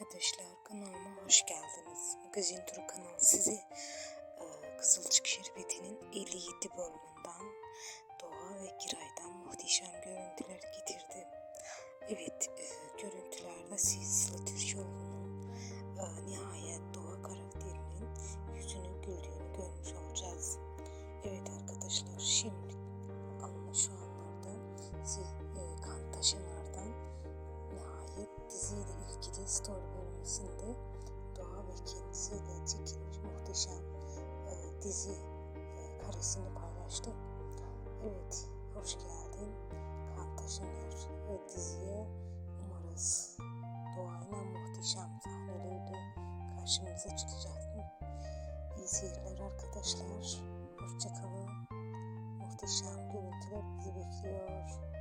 Arkadaşlar kanalıma hoş geldiniz. Magazin Turu kanalı size Kızılcık Şerbeti'nin 57 bölümünden Doğa ve Giray'dan muhteşem görüntüler getirdi. Evet e, görüntülerde siz Sıla Türkoğlu'nun e, nihayet Doğa karakterinin yüzünü güldüğünü görmüş olacağız. Evet arkadaşlar şimdi şu anlarda siz e, kan taşınlardan Nihayet diziyle ilgili story bölümünde Doğa ve kendisiyle çekilmiş muhteşem e, dizi e, karesini paylaştı. Evet, hoş geldin. Kan Taşıner e, diziye umarız Doğayla muhteşem sahneleriyle karşımıza çıkacaksın. İyi seyirler arkadaşlar. Hoşçakalın. Muhteşem görüntüler bizi bekliyor.